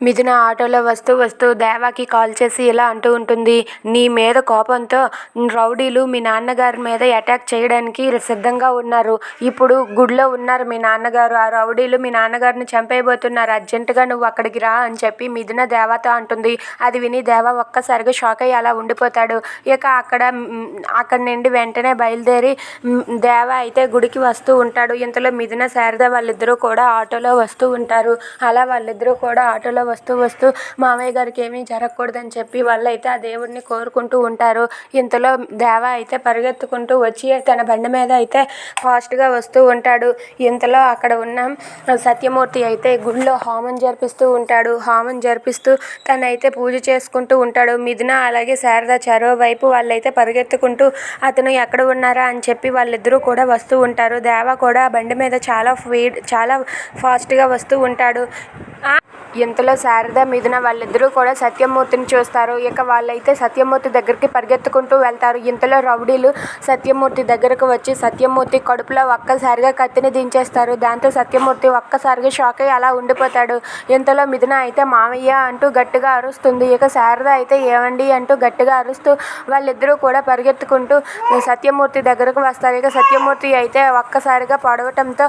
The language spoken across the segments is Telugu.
మిథున ఆటోలో వస్తూ వస్తూ దేవాకి కాల్ చేసి ఇలా అంటూ ఉంటుంది నీ మీద కోపంతో రౌడీలు మీ నాన్నగారి మీద అటాక్ చేయడానికి సిద్ధంగా ఉన్నారు. ఇప్పుడు గుడిలో ఉన్నారు మీ నాన్నగారు. ఆ రౌడీలు మీ నాన్నగారిని చంపేయబోతున్నారు. అర్జెంటుగా నువ్వు అక్కడికి రా అని చెప్పి మిథున దేవాతో అంటుంది. అది విని దేవ ఒక్కసారిగా షాక్ అయ్యి అలా ఉండిపోతాడు. ఇక అక్కడ అక్కడ అక్కడి నుండి వెంటనే బయలుదేరి దేవ అయితే గుడికి వస్తూ ఉంటాడు. ఇంతలో మిథున శారద వాళ్ళిద్దరూ కూడా ఆటోలో వస్తూ ఉంటారు. అలా వాళ్ళిద్దరూ కూడా ఆటోలో వస్తూ వస్తూ మామయ్య గారికి ఏమీ జరగకూడదని చెప్పి వాళ్ళైతే ఆ దేవుడిని కోరుకుంటూ ఉంటారు. ఇంతలో దేవ అయితే పరిగెత్తుకుంటూ వచ్చి తన బండి మీద అయితే ఫాస్ట్గా వస్తూ ఉంటాడు. ఇంతలో అక్కడ ఉన్న సత్యమూర్తి అయితే గుడిలో హోమం జరిపిస్తూ ఉంటాడు. హోమం జరిపిస్తూ తనైతే పూజ చేసుకుంటూ ఉంటాడు. మిథున అలాగే శారద చెరో వైపు వాళ్ళైతే పరిగెత్తుకుంటూ అతను ఎక్కడ ఉన్నారా అని చెప్పి వాళ్ళిద్దరూ కూడా వస్తూ ఉంటారు. దేవ కూడా బండి మీద చాలా స్పీడ్ చాలా ఫాస్ట్గా వస్తూ ఉంటాడు. ఇంతలో శారద మిథున వాళ్ళిద్దరూ కూడా సత్యమూర్తిని చూస్తారు. ఇక వాళ్ళైతే సత్యమూర్తి దగ్గరికి పరిగెత్తుకుంటూ వెళ్తారు. ఇంతలో రౌడీలు సత్యమూర్తి దగ్గరకు వచ్చి సత్యమూర్తి కడుపులో ఒక్కసారిగా కత్తిని దించేస్తారు. దాంతో సత్యమూర్తి ఒక్కసారిగా షాక్ అయ్యి అలా ఉండిపోతాడు. ఇంతలో మిథున అయితే మామయ్య అంటూ గట్టిగా అరుస్తుంది. ఇక శారద అయితే ఏమండి అంటూ గట్టిగా అరుస్తూ వాళ్ళిద్దరూ కూడా పరిగెత్తుకుంటూ సత్యమూర్తి దగ్గరకు వస్తారు. ఇక సత్యమూర్తి అయితే ఒక్కసారిగా పడవటంతో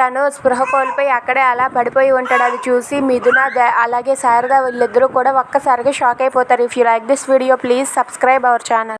తను స్పృహ కోల్పోయి అక్కడే అలా పడిపోయి ఉంటాడు. అది చూసి మిథున ద- అలాగే శారద వీళ్ళిద్దరూ కూడా ఒక్కసారిగా షాక్ అయిపోతారు. If you like this video please subscribe our channel